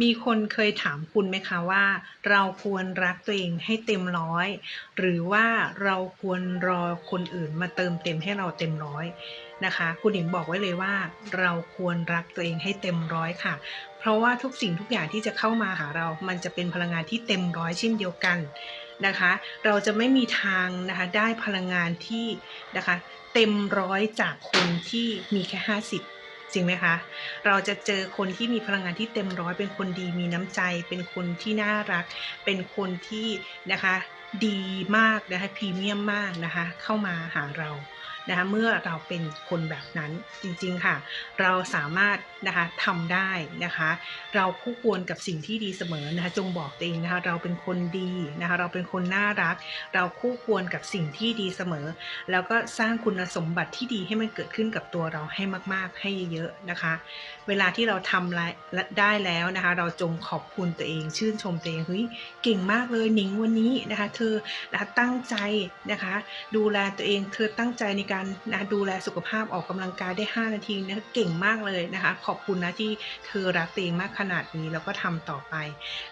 มีคนเคยถามคุณไหมคะว่า เราควรรักตัวเองให้เต็มร้อย หรือว่าเราควรรอคนอื่นมาเติมเต็มให้เราเต็มร้อยนะคะ คุณหญิงบอกไว้เลยว่า เราควรรักตัวเองให้เต็มร้อยค่ะ เพราะว่าทุกสิ่งทุกอย่างที่จะเข้ามาหาเรา มันจะเป็นพลังงานที่เต็มร้อยเช่นเดียวกันนะคะ เราจะไม่มีทางนะคะได้พลังงานที่นะคะ เต็มร้อยจากคนที่มีแค่ 50 จริงไหมคะ เราจะเจอคนที่มีพลังงานที่เต็มร้อย เป็นคนดีมีน้ำใจ เป็นคนที่น่ารัก เป็นคนที่นะคะดีมากนะคะพรีเมียมมากนะคะ เข้ามาหาเรา นะคะเมื่อเราเป็นคนแบบนั้นจริงๆค่ะ เราสามารถนะคะทำได้นะคะ เราคู่ควรกับสิ่งที่ดีเสมอนะคะจงบอกตัวเองนะคะเราเป็นคนดีนะคะเราเป็นคนน่ารัก เราคู่ควรกับสิ่งที่ดีเสมอ แล้วก็สร้างคุณสมบัติที่ดีให้มันเกิดขึ้นกับตัวเราให้มาก ๆ ให้เยอะๆนะคะ เวลาที่เราทำได้แล้วนะคะ เราจงขอบคุณตัวเอง ชื่นชมตัวเองเฮ้ยเก่งมากเลยหนิงวันนี้นะคะ เธอนะะตั้งใจนะคะ ดูแลตัวเองเธอตั้งใจในการนะดูแลสุขภาพออกกำลังกายได้ 5 นาทีนะเก่งมากเลยนะคะ ขอบคุณนะที่เธอรักตัวเองมากขนาดนี้แล้วก็ทำต่อไป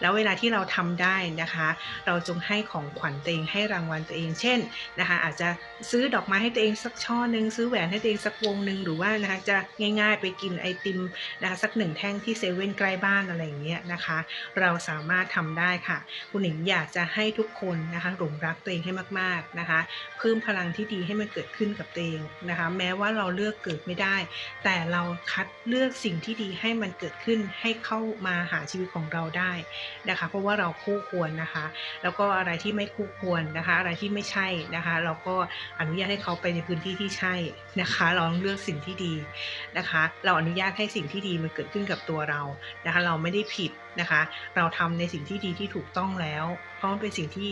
แล้วเวลาที่เราทำได้นะคะ เราจงให้ของขวัญตัวเองให้รางวัลตัวเอง เช่นนะคะอาจจะซื้อดอกไม้ให้ตัวเองสักช่อหนึ่งซื้อแหวนให้ตัวเองสักวงหนึ่งหรือว่านะคะจะง่าย ๆ ไปกินไอติมนะคะสักหนึ่งแท่งที่เซเว่นใกล้บ้านอะไรอย่างเงี้ยนะคะ เราสามารถทำได้ค่ะ คุณหนิงอยากจะให้ทุกคนนะคะหลงรักตัวเองให้มากๆนะคะ เพิ่มพลังที่ดีให้มันเกิดขึ้นกับตัวเองนะคะ แม้ว่าเราเลือกเกิดไม่ได้ แต่เราคัดเลือกสิ่งที่ดีให้มันเกิดขึ้นให้เข้ามาหาชีวิตของเราได้นะคะ เพราะว่าเราคู่ควรนะคะ แล้วก็อะไรที่ไม่คู่ควรนะคะ อะไรที่ไม่ใช่นะคะ เราก็อนุญาตให้เขาไปในพื้นที่ที่ใช่นะคะ เราต้องเลือกสิ่งที่ดีนะคะ เราอนุญาตให้สิ่งที่ดีมันเกิดขึ้นกับตัวเรานะคะ เราไม่ได้ผิดนะคะ เราทำในสิ่งที่ดีที่ถูกต้องแล้วเพราะมันเป็นสิ่งที่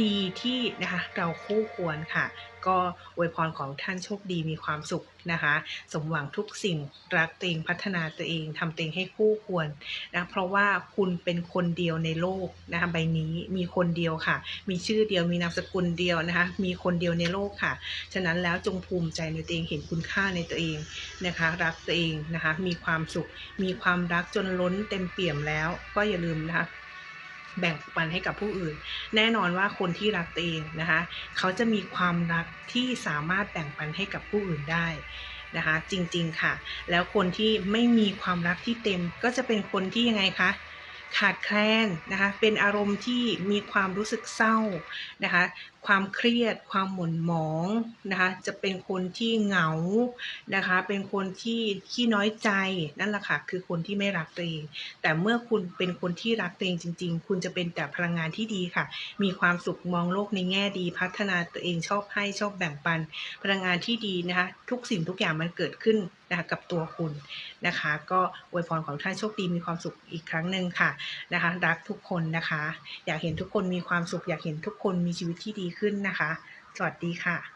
ดีที่นะคะเราคู่ควรค่ะ ก็อวยพรของท่านโชคดีมีความสุขนะคะ สมหวังทุกสิ่งรักตัวเองพัฒนาตัวเองทำตัวเองให้คู่ควรนะเพราะว่าคุณเป็นคนเดียวในโลกนะคะใบนี้มีคนเดียวค่ะ มีชื่อเดียวมีนามสกุลเดียวนะคะ มีคนเดียวในโลกค่ะ ฉะนั้นแล้วจงภูมิใจในตัวเองเห็นคุณค่าในตัวเองนะคะ รักตัวเองนะคะ มีความสุขมีความรักจนล้นเต็มเปี่ยมแล้ว ก็อย่าลืมนะคะ แบ่งปันให้กับผู้อื่น แน่นอนว่าคนที่รักตัวเองนะคะ เขาจะมีความรักที่สามารถแบ่งปันให้กับผู้อื่นได้นะคะ จริงๆค่ะ แล้วคนที่ไม่มีความรักที่เต็ม ก็จะเป็นคนที่ยังไงคะขาดแคลนนะคะ เป็นอารมณ์ที่มีความรู้สึกเศร้านะคะ ความเครียด ความหม่นหมองนะคะจะเป็นคนที่เหงานะคะเป็นคนที่ขี้น้อยใจนั่นแหละค่ะคือคนที่ไม่รักตัวเอง แต่เมื่อคุณเป็นคนที่รักตัวเองจริง ๆ คุณจะเป็นแต่พลังงานที่ดีค่ะ มีความสุขมองโลกในแง่ดี พัฒนาตัวเองชอบให้ชอบแบ่งปัน พลังงานที่ดีนะคะทุกสิ่งทุกอย่างมันเกิดขึ้นนะคะกับตัวคุณนะคะ ก็อวยพรของท่านโชคดีมีความสุขอีกครั้งหนึ่งค่ะนะคะ รักทุกคนนะคะ อยากเห็นทุกคนมีความสุข อยากเห็นทุกคนมีชีวิตที่ดีขึ้นนะคะ สวัสดีค่ะ